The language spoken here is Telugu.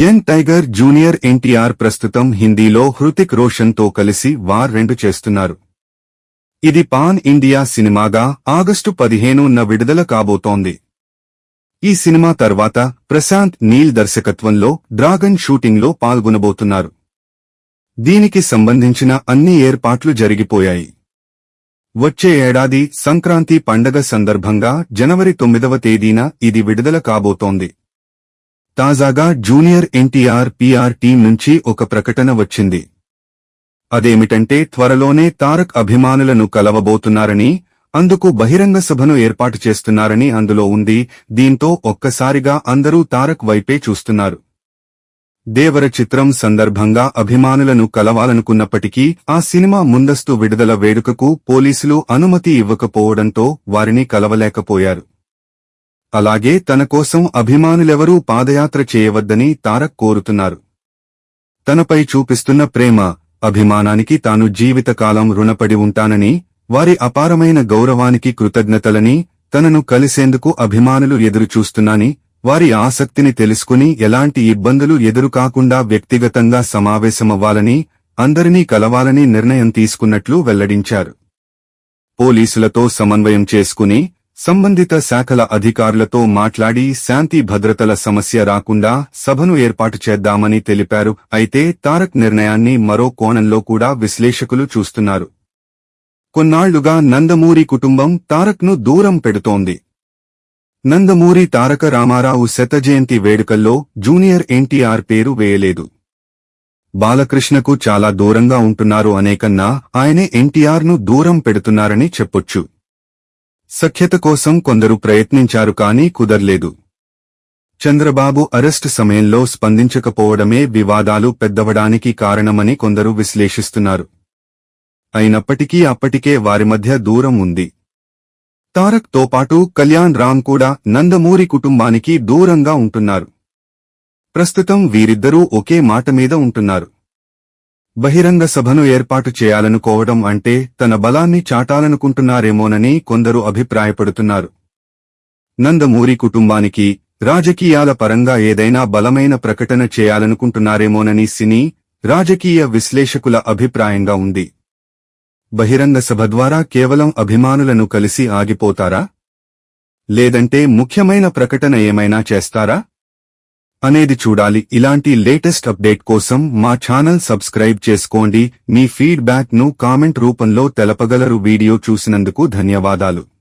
యంగ్ టైగర్ జూనియర్ ఎన్టీఆర్ ప్రస్తుతం హిందీలో హృతిక్ రోషన్తో కలిసి వార్ రెండు చేస్తున్నారు. ఇది పాన్ ఇండియా సినిమాగా ఆగస్టు పదిహేనున విడుదల కాబోతోంది. ఈ సినిమా తర్వాత ప్రశాంత్ నీల్ దర్శకత్వంలో డ్రాగన్ షూటింగ్లో పాల్గొనబోతున్నారు. దీనికి సంబంధించిన అన్ని ఏర్పాట్లు జరిగిపోయాయి. వచ్చే ఏడాది సంక్రాంతి పండగ సందర్భంగా జనవరి తొమ్మిదవ తేదీన ఇది విడుదల కాబోతోంది. తాజాగా జూనియర్ ఎన్టీఆర్ పీఆర్ టీం నుంచి ఒక ప్రకటన వచ్చింది. అదేమిటంటే త్వరలోనే తారక్ అభిమానులను కలవబోతున్నారని అందుకు బహిరంగ సభను ఏర్పాటు చేస్తున్నారని అందులో ఉంది. దీంతో ఒక్కసారిగా అందరూ తారక్ వైపే చూస్తున్నారు. దేవర చిత్రం సందర్భంగా అభిమానులను కలవాలనుకున్నప్పటికీ ఆ సినిమా ముందస్తు విడుదల వేడుకకు పోలీసులు అనుమతి ఇవ్వకపోవడంతో వారిని కలవలేకపోయారు. అలాగే తన కోసం అభిమానులెవరూ పాదయాత్ర చేయవద్దని తారక్ కోరుతున్నారు. తనపై చూపిస్తున్న ప్రేమ అభిమానానికి తాను జీవితకాలం రుణపడి ఉంటానని వారి అపారమైన గౌరవానికి కృతజ్ఞతలని తనను కలిసేందుకు అభిమానులు ఎదురుచూస్తున్నాని వారి ఆసక్తిని తెలుసుకుని ఎలాంటి ఇబ్బందులు ఎదురుకాకుండా వ్యక్తిగతంగా సమావేశమవ్వాలని అందరినీ కలవాలని నిర్ణయం తీసుకున్నట్లు వెల్లడించారు. పోలీసులతో సమన్వయం చేసుకుని సంబంధిత శాఖల అధికారులతో మాట్లాడి శాంతి భద్రతల సమస్య రాకుండా సభను ఏర్పాటు చేద్దామని తెలిపారు. అయితే తారక్ నిర్ణయాన్ని మరో కోణంలో కూడా విశ్లేషకులు చూస్తున్నారు. కొన్నాళ్ళుగా నందమూరి కుటుంబం తారక్ను దూరం పెడుతోంది. నందమూరి తారక రామారావు శతజయంతి వేడుకల్లో జూనియర్ ఎన్టీఆర్ పేరు వేయలేదు. బాలకృష్ణకు చాలా దూరంగా ఉంటున్నారు అనేకన్నా ఆయనే ఎన్టీఆర్ను దూరం పెడుతున్నారని చెప్పొచ్చు. సఖ్యత కోసం కొందరు ప్రయత్నించారు కానీ కుదర్లేదు. చంద్రబాబు అరెస్టు సమయంలో స్పందించకపోవడమే వివాదాలు పెద్దవడానికి కారణమని కొందరు విశ్లేషిస్తున్నారు. అయినప్పటికీ అప్పటికే వారి మధ్య దూరం ఉంది. తారక్తో పాటు కళ్యాణ్ రామ్ కూడా నందమూరి కుటుంబానికి దూరంగా ఉంటున్నారు. ప్రస్తుతం వీరిద్దరూ ఒకే మాట మీద ఉంటున్నారు. బహిరంగ సభను ఏర్పాటు చేయాలనుకోవడం అంటే తన బలాన్ని చాటాలనుకుంటున్నారేమోనని కొందరు అభిప్రాయపడుతున్నారు. నందమూరి కుటుంబానికి రాజకీయాల పరంగా ఏదైనా బలమైన ప్రకటన చేయాలనుకుంటున్నారేమోనని సినీ రాజకీయ విశ్లేషకుల అభిప్రాయంగా ఉంది. బహిరంగ సభ ద్వారా కేవలం అభిమానులను కలిసి ఆగిపోతారా? లేదంటే ముఖ్యమైన ప్రకటన ఏమైనా చేస్తారా? అనేది చూడాలి. ఇలాంటి లేటెస్ట్ అప్డేట్ కోసం మా ఛానల్ సబ్స్క్రైబ్ చేసుకోండి. మీ ఫీడ్బ్యాక్ను కామెంట్ రూపంలో తెలపగలరు. వీడియో చూసినందుకు ధన్యవాదాలు.